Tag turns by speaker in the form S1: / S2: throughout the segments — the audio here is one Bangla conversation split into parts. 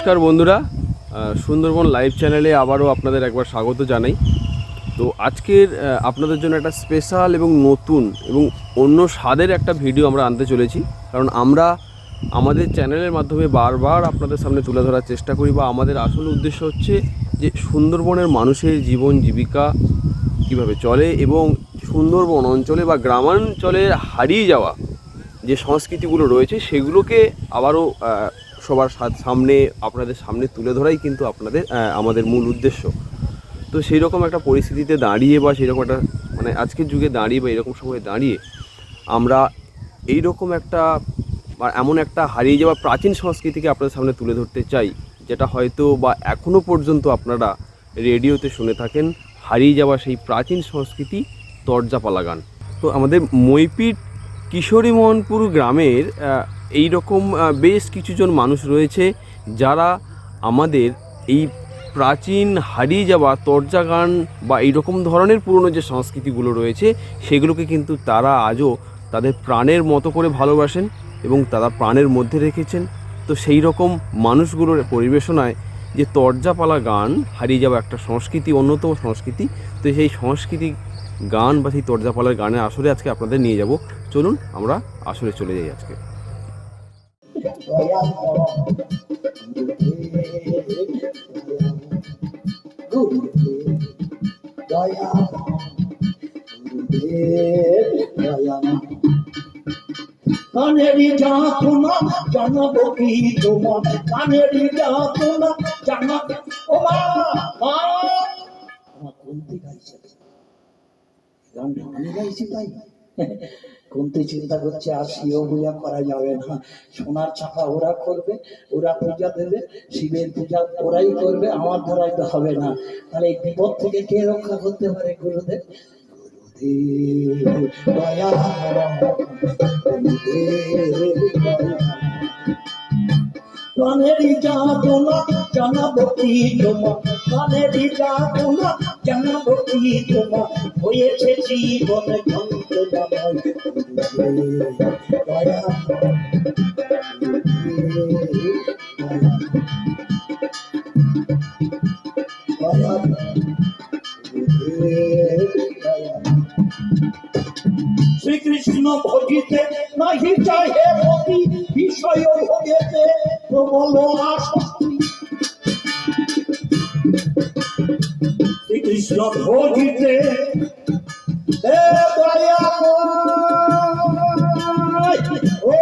S1: নমস্কার বন্ধুরা। সুন্দরবন লাইভ চ্যানেলে আবারও আপনাদের একবার স্বাগত জানাই। তো আজকের আপনাদের জন্য একটা স্পেশাল এবং নতুন এবং অন্য স্বাদের একটা ভিডিও আমরা আনতে চলেছি। কারণ আমরা আমাদের চ্যানেলের মাধ্যমে বারবার আপনাদের সামনে তুলে ধরার চেষ্টা করি বা আমাদের আসল উদ্দেশ্য হচ্ছে যে সুন্দরবনের মানুষের জীবন জীবিকা কীভাবে চলে এবং সুন্দরবন অঞ্চলে বা গ্রামাঞ্চলের হারিয়ে যাওয়া যে সংস্কৃতিগুলো রয়েছে, সেগুলোকে আবারও সবার সামনে, আপনাদের সামনে তুলে ধরাই কিন্তু আপনাদের আমাদের মূল উদ্দেশ্য। তো সেই রকম একটা পরিস্থিতিতে দাঁড়িয়ে বা সেই রকম একটা মানে আজকের যুগে দাঁড়িয়ে বা এরকম সময়ে দাঁড়িয়ে আমরা এই রকম একটা, বা এমন একটা হারিয়ে যাওয়া প্রাচীন সংস্কৃতিকে আপনাদের সামনে তুলে ধরতে চাই, যেটা হয়তো বা এখনও পর্যন্ত আপনারা রেডিওতে শুনে থাকেন, হারিয়ে যাওয়া সেই প্রাচীন সংস্কৃতি তরজাপালা গান। তো আমাদের মইপিট কিশোরী মোহনপুর গ্রামের এই রকম বেশ কিছুজন মানুষ রয়েছে যারা আমাদের এই প্রাচীন হারিয়ে যাওয়া তরজা গান বা এই রকম ধরনের পুরনো যে সংস্কৃতিগুলো রয়েছে, সেগুলোকে কিন্তু তারা আজও তাদের প্রাণের মতো করে ভালোবাসেন এবং তারা প্রাণের মধ্যে রেখেছেন। তো সেই রকম মানুষগুলোর পরিবেশনায় যে তরজাপালা গান, হারিয়ে যাওয়া একটা সংস্কৃতি, অন্যতম সংস্কৃতি, তো সেই সংস্কৃতি গান বা সেই তরজাপালার গানের আসরে আজকে আপনাদের নিয়ে যাব। চলুন আমরা আসরে চলে যাই আজকে।
S2: দয়া দয়া কানেরি যাতনা জানাব কি তোমার? কানেরি যাতনা জানাব ও মা মা। আমার কুন্তি গাইছে গানটা আমি গাইছি তাই। কুন্তি চিন্তা করছে, আর সিও পূজা করা যাবে না। সোনার চাপা ওরা করবে, ওরা পূজা দেবে, শিবের পূজা ওরাই করবে, আমার দ্বারাই তো হবে না। তাহলে এই বিপদ থেকে কে রক্ষা করতে পারে গুরুদেব? দয়া করো। গুরুদেব দয়া করো। কানেরি জানাব কি কানেরি যাতনা জানাব কি হয়েছে জীবন শ্রীকৃষ্ণ ভজিতে নাহি চাহে মতি বিষয় ভোগেতে প্রবল আসক্তি শ্রীকৃষ্ণ ভজিতে দয়া ও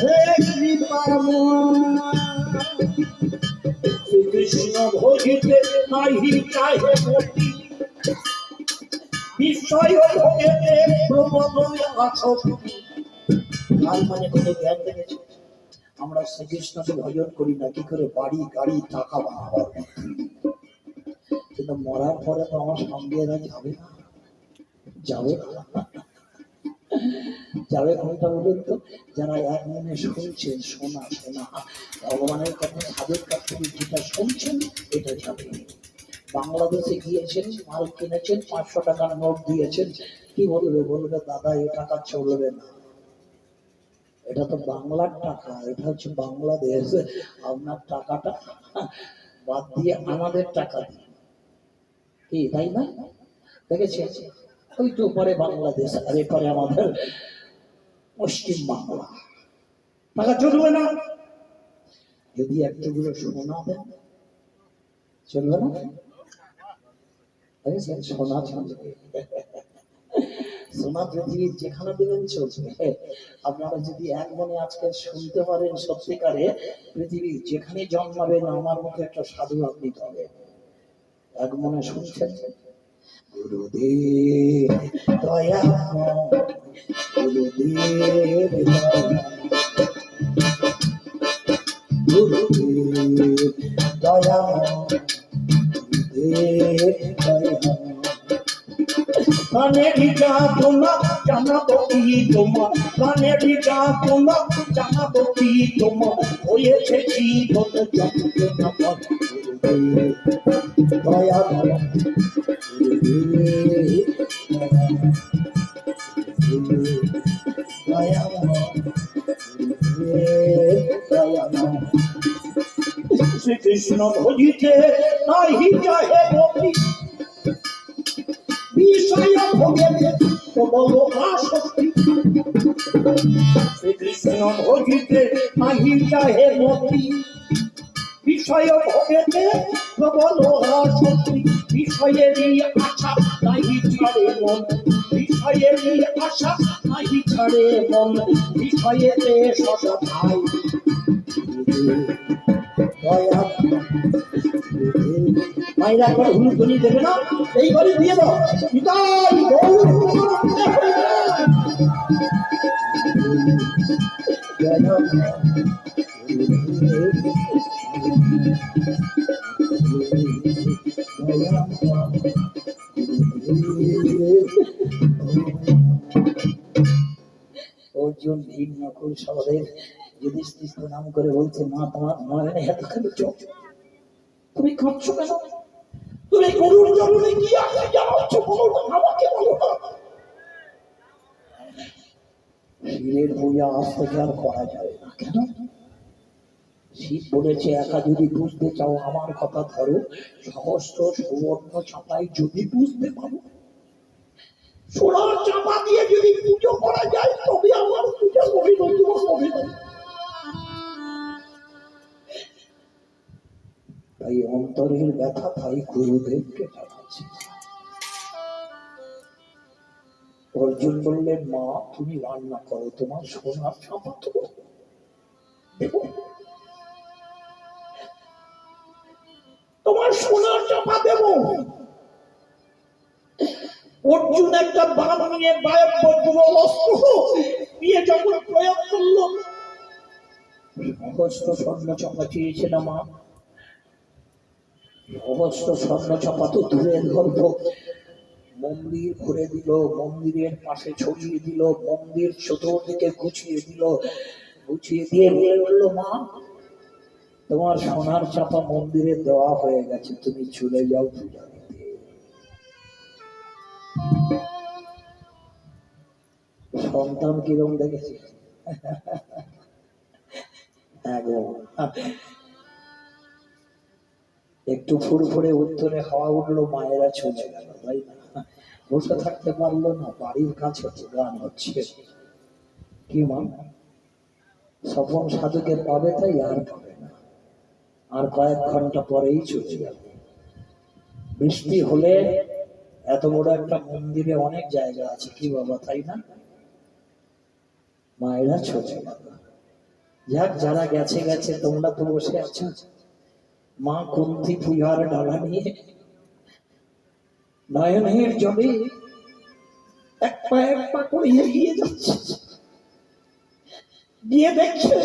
S2: হে কৃপাময়। শ্রীকৃষ্ণ ভজিতে নাহি চাহে মতি। বিষয় ভোগেতে প্রবল আসক্তি মানে কোনো জ্ঞান দেখেছে আমরা শ্রীকৃষ্ণকে ভজন করি না, কি করে বাড়ি, গাড়ি, টাকা কিন্তু মরার পরে তো আমার সঙ্গে এরা যাবে না। যাবে যাবে কোনটা বলুন তো, যারা এক মনে শুনছেন, শোনা শোনা। ভগবানের কথা কাছ থেকে যেটা শুনছেন, এটা যাবে। বাংলাদেশে গিয়েছেন, মাল কিনেছেন, পাঁচশো টাকার নোট দিয়েছেন। কি বলবে? বলবে, দাদা, এ টাকা চলবে না। এটা তো বাংলার টাকা, এটা হচ্ছে বাংলাদেশ। আপনার টাকাটা বাদ দিয়ে আমাদের টাকা দিন কি, তাই না? দেখেছি? ওই তো পরে বাংলাদেশ, আর এরপরে আমাদের পশ্চিম বাংলা। টাকা চলবে না? যদি একটুগুলো শোনা দেন, চলবে না? সোনা চলবে। সোনা পৃথিবীর যেখানে দেবেন চলবে আপনারা যদি এক মনে আজকে শুনতে পারেন সত্যিকারে পৃথিবীর যেখানে জন্মাবেন, আমার মতো একটা সাধু আপনি পাবেন। এক মনে শুনছেন? গুরুদেব, দয়া গুরুদেব। কানে ভিজা তোলা জানাব কি তোমার কানে তোলা জানাব কি তোমার হয়েছে দয়া দয়া শ্রীকৃষ্ণ ভজিতে নাহি চাহে গতি বিষয় ভোগেতে প্রবল আসক্তি। শ্রীকৃষ্ণ ভজিতে নাহি চাহে মতি। বিষয় ভোগেতে প্রবল আসক্তি। বিষয়েরই আশা নাহি ছাড়ে মন। বিষয়েরই আশা নাহি ছাড়ে মন। বিষয়েতে সদা ভাই। দয়া। মায়েরা করে হুলুধুলি দেবে না? এইবারে দিয়ে দাও। অর্জুন, ভীম, নকুল সহদেব যুধিষ্ঠির প্রণাম করে বলছে, মা, তোমার নয়নে এত কেন চোখ। তুমি কাঁদছো কেন? তুমি গরুর জন্মে কি আছে জানাচ্ছ বলো আমাকে বলো। শিবের পূজা আর করা যাবে না কেন? শিব বলেছে, একা যদি বুঝতে চাও আমার কথা ধরো, সহস্র সুবর্ণ চাপাই যদি বুঝতে পারো। সোনার চাপা দিয়ে যদি পুজো করা যায়, তবে আমার পূজা হবে নতুবা তাই অন্তরের ব্যথা তাই গুরুদেবকে জানাচ্ছি। অর্জুন বললেন, মা, তুমি রান্না করো, তোমার সোনার দেবো তোমার সোনার চাপা দেব। অর্জুন একটা বান নিয়ে বায়ব্য অস্ত্র নিয়ে যখন প্রয়োগ করল অবশ্য স্বর্ণ চাপা চেয়েছে না মা। অবশ্য স্বর্ণ চাপা তো দূরের গল্প মন্দির ঘুরে দিল মন্দিরের পাশে ছড়িয়ে দিল মন্দির চতুর্দিকে গুছিয়ে দিল গুছিয়ে দিয়ে বলে বলল মা তোমার সোনার চাপা মন্দিরে দেওয়া হয়ে গেছে তুমি চলে যাও পূজা সন্তান কিরম দেখেছে হ্যাঁ। একটু ফুরফুরে উত্তরে হাওয়া উঠল, মায়েরা চলে গেল। তাই না? বসে থাকতে পারল না, বাড়ির কাছে গান হচ্ছে। কি মা? স্বপন সাধুকে পাবে তাই আর পাবে না। আর কয়েক ঘণ্টা পরেই চলে যাবে। বৃষ্টি হলে এত বড় একটা মন্দিরে অনেক জায়গা আছে, কি বাবা, তাই না? মায়েরা চলে গেল। যাক, যারা গেছে গেছে, তোমরা তো বসে আছো। মা কুন্তি পূজার ডালা নিয়ে নয়নের জলে এক পা এক পা করে এগিয়ে যাচ্ছে। গিয়ে দেখছে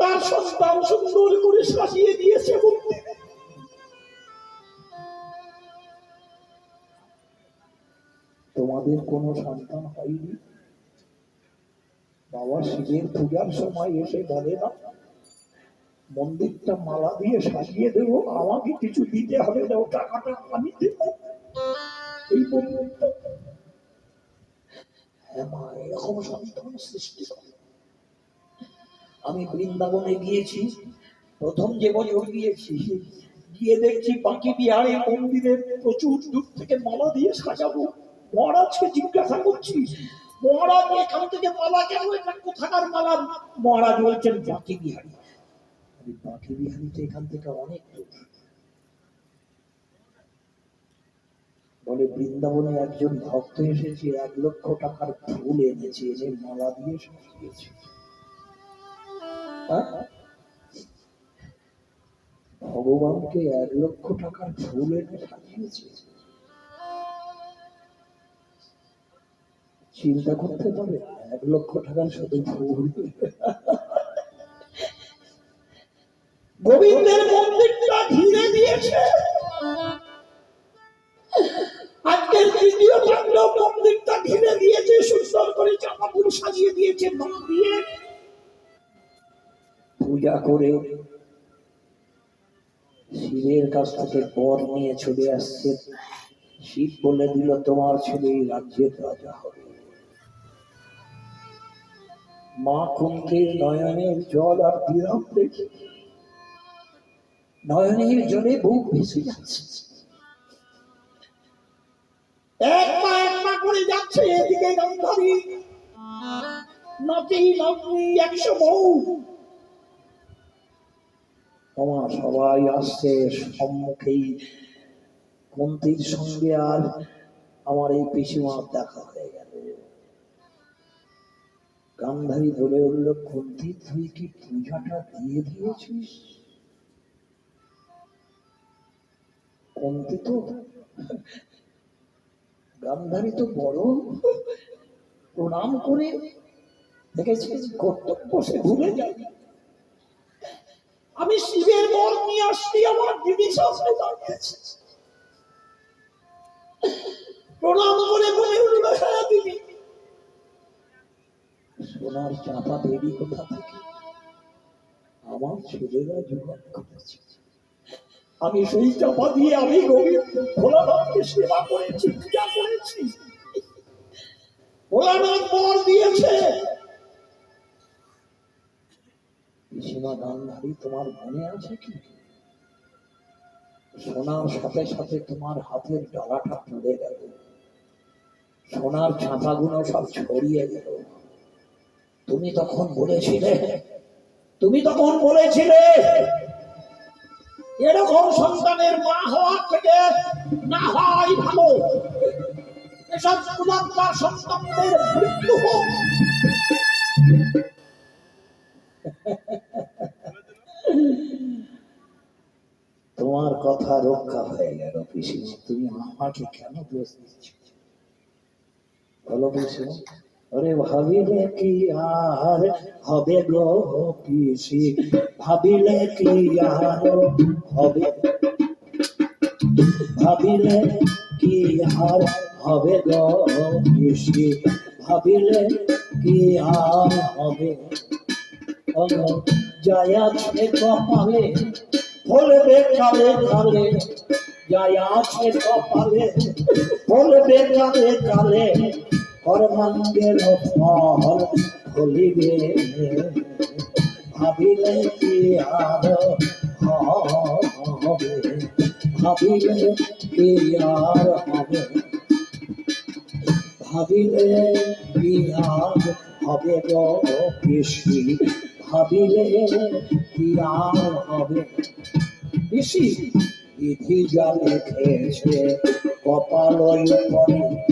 S2: তার সন্তান সুন্দর করে সাজিয়ে দিয়েছে মন্দিরে তোমাদের কোনো সন্তান হয়নি? বাবা শিবের পূজার সময় এসে বলে না মন্দিরটা মালা দিয়ে সাজিয়ে দেব, আমাকে কিছু দিতে হবে না টাকাটা আমি দেব। এই মন্দিরটা হ্যাঁ এরকম সন্তান সৃষ্টি করে আমি বৃন্দাবনে গিয়েছি, প্রথম যে বছর গিয়েছি, গিয়ে দেখছি বাকি বিহারে মন্দিরে প্রচুর দূর থেকে মালা দিয়ে সাজাবো। মহারাজকে জিজ্ঞাসা করছি, মহারাজ এখান থেকে মালা কেন, এটা কোথাকার মালা? মহারাজ বলছেন বাকি বিহারি। বাকি বিহারি এখান থেকে অনেক বলে, বৃন্দাবনে একজন ভক্ত এসেছে, এক লক্ষ টাকার ফুল এনেছে, এনে মালা দিয়ে সাজিয়েছে। হ্যাঁ? ভগবানকে এক লক্ষ টাকার ফুল এনে সাজিয়েছে। চিন্তা করতে পারে, এক লক্ষ টাকার শুধু ফুল। গোবিন্দের মন্দিরটা ঘিরে দিয়েছে। আজকের তৃতীয় মন্দিরটা ঘিরে দিয়েছে করে সাজিয়ে দিয়েছে মা দিয়ে। পূজা করে শিবের কাছ থেকে বর নিয়ে চলে আসছে। শিব বলে দিল, তোমার ছেলে এই রাজ্যের রাজা হবে। মা কুন্তির নয়নের জল আর বিরাম দেখে নয়নের জলে বুক ভেসে যাচ্ছে এক পা এক পা করে যাচ্ছে এদিকে নাতি, নাতনি, একশো বউ। আমার সবাই আসছে সম্মুখেই কুন্তির সঙ্গে আর আমার এই পিসিমার দেখা হয়ে গেল। গান্ধারী বলে উঠল, কুন্তি, তুই কি পূজাটা দিয়ে দিয়েছিস? কুন্তি তো গান্ধারী তো বড়। প্রণাম করে দেখেছিস, কর্তব্য সে ভুলে যায়। আমি শিবের বর নিয়ে আসছি, আমার দিদি সামনে দাঁড়িয়েছে। প্রণাম করে বলে উঠল হ্যাঁ দিদি। সোনার চাপা দেবী কোথা থেকে? আমার ছেলেরা জোগাড় করেছে। আমি সেই চাপা দিয়ে আমি গরিব ভোলানাথকে সেবা করেছি, পূজা করেছি। ভোলানাথ বর দিয়েছে। তোমার মনে আছে কি? সোনার সাথে সাথে তোমার হাতের ডালাটা পড়ে গেল। সোনার ছাপাগুলো সব ছড়িয়ে গেল। তুমি তখন বলেছিলে, তুমি তখন বলেছিলে এরকম সন্তানের মা হওয়ার থেকে না হয় ভালো। এসব কুলাঙ্গার সন্তানদের মৃত্যু হোক। তোমার কথা রক্ষা হয়ে গেল, পিসিমা। তুমি আমাকে কেন দোষ দিচ্ছ? বলো পিসিমা। আরে ভাবিলে কি আর হবে গো পিসি? ভাবিলে কি আর হবে ভাবিলে কি আর হবে গো পিসি? ভাবিলে কি আর হবে যায় আছে কপালে, বলবে কালে কালে, যায় আছে কপালে, বলবে কালে কালে। কর্মাঙ্গের ভাবিলে কি আর হবে? ভাবিলে ভাবিলে কি হবে গো কৃষি ভাবিলে কি হবে? কৃষি বিধি যা লিখেছে কপাল পরে। কারে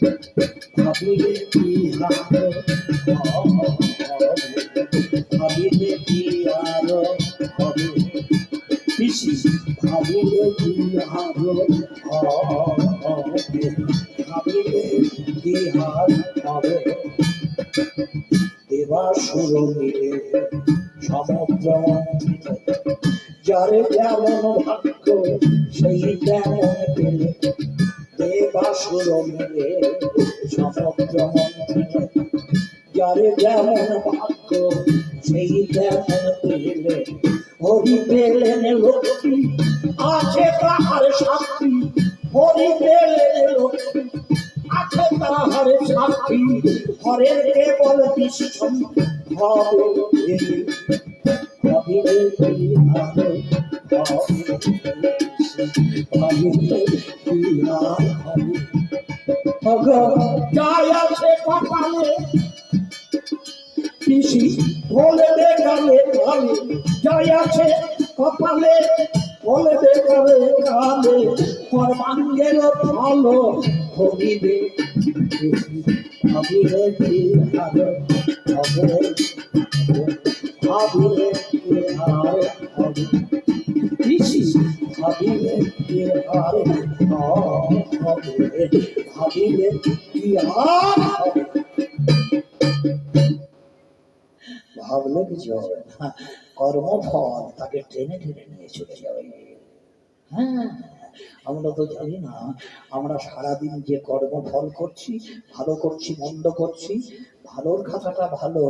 S2: ভাবিলে কি আর হবে পিসি ভাবিলে কি হার হবে কি হার হবে দেবাসুর মিলে সমুদ্র যারে যেমন ভাগ্য সেই তেমন পেলে দেবাসুর মিলে সমুদ্র মন্থিত যারে যেমন ভাগ্য, সেই তেমন পেলে। হরি পেলেন লক্ষ্মী আছে তাহার সাক্ষী। হরি পেলেন লক্ষ্মী আছে তাহার সাক্ষী। হরের কেবল বিশ্বম হবে ভাবিলে কি আর যাই আছে কপালে, পিসি বলে দে গালে গালে যাই আছে কপালে, বলে দে গালে গালে কর্মাঙ্গের ভালো ভবিবে ভাবিলে কি ভাবিলে কিছু হবে না। কর্মফল তাকে নিয়ে চলে যাবে। হ্যাঁ আমরা তো জানি না, আমরা সারাদিন যে কর্মফল করছি, ভালো করছি, মন্দ করছি, ভালোর খাতাটা ভালো,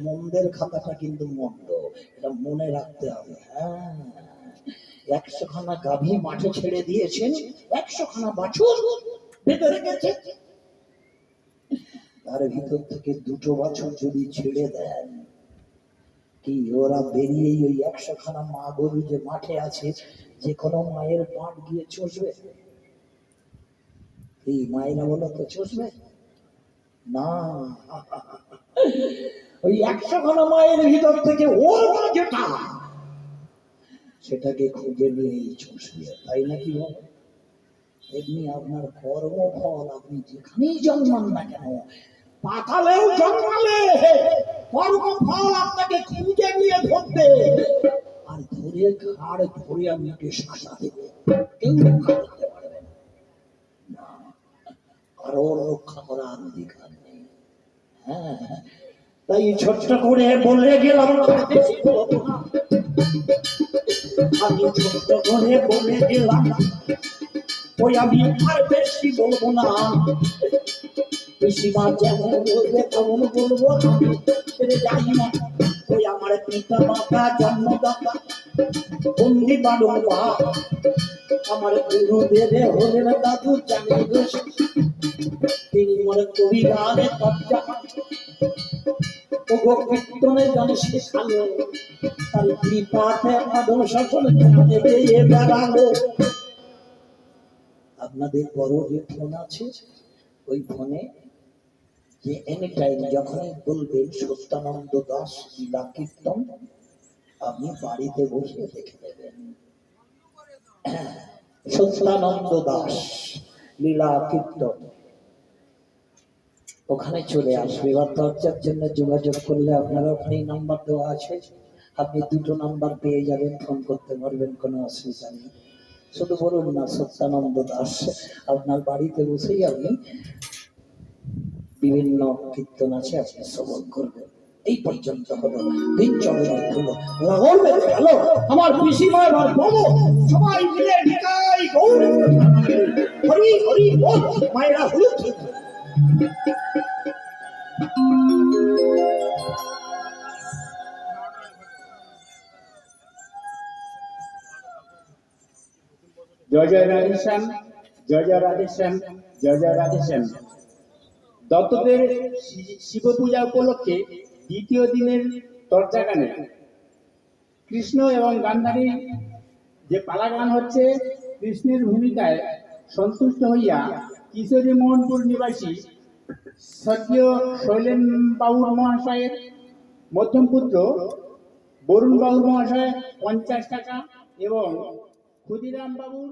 S2: মন্দের খাতাটা কিন্তু মন্দ। এটা মনে রাখতে হবে হ্যাঁ। একশো খানা গাভী মাঠে ছেড়ে দিয়েছেন একশো খানা বাছুর বেঁধে রেখেছে তার ভিতর থেকে দুটো বছর যদি ছেড়ে দেন, কি ওরা বেরিয়েই ওই একশো খানা মা গরু যে মাঠে আছে যে কোনো মায়ের পাট গিয়ে চষবে? এই মায়েরা বলো তো চষবে? না। ওই একশো খানা মায়ের ভিতর থেকে ওর মা যেটা সেটাকে খুঁজে নিয়ে চষবে তাই নাকি বলো এমনি আপনার কর্মফল আপনি যেখানেই জন্মান না কেন, পাতালেও জন্মালে, কর্মফল আপনাকে খুঁজে নিয়ে ধরবে আর ধরে ঘাড় ধরে আপনাকে সাজা দেবে, কেউ রক্ষা করতে পারবে না। না, কারও রক্ষা করার অধিকার নেই হ্যাঁ তাই ছোট্ট করে বলে গেলাম না। আমি ছোট্ট করে বলে গেলাম, ওই আমি আর বেশি বলব না। পিসিমা যেমন বলবে তেমন বলব। আমি যাই না ওই আমার পিতা মাতা জন্মদাতা, বন্দি বাড়ুন মা আমার গুরুদেবে হলেন দাদু জানি তিনি মনে কবি গানে কব্জা আপনাদের বড় যে ফোন আছে, ওই ফোনে যে এনি টাইম যখনই বলবেন সত্যানন্দ দাস লীলা কীর্তন, আপনি বাড়িতে বসে দেখে নেবেন। সত্যানন্দ দাস লীলা কীর্তন। ওখানে চলে আসবে। এবার দরজার জন্য যোগাযোগ করলে আপনারা ওখানেই নাম্বার দেওয়া আছে। আপনি দুটো নাম্বার পেয়ে যাবেন ফোন করতে পারবেন, কোনো অসুবিধা নেই। শুধু বলুন না, সত্যানন্দ দাস, আপনার বাড়িতে বসেই আপনি বিভিন্ন কীর্তন আছে, আপনি শ্রবণ করবেন। এই পর্যন্ত হলো। হলো আমার এবার বলো সবাই মিলে হরি হরি, বল।
S3: দত্তদের শিব পূজা উপলক্ষে দ্বিতীয় দিনের চর্চা গানে কৃষ্ণ এবং গান্ধারী যে পালা গান হচ্ছে, কৃষ্ণের ভূমিকায় সন্তুষ্ট হইয়া কিশোরী মোহনপুর নিবাসী স্বর্গীয় শৈলেন বাবু মহাশয়ের মধ্যম পুত্র বরুণ বাবু মহাশয় পঞ্চাশ টাকা এবং ক্ষুদিরাম বাবুর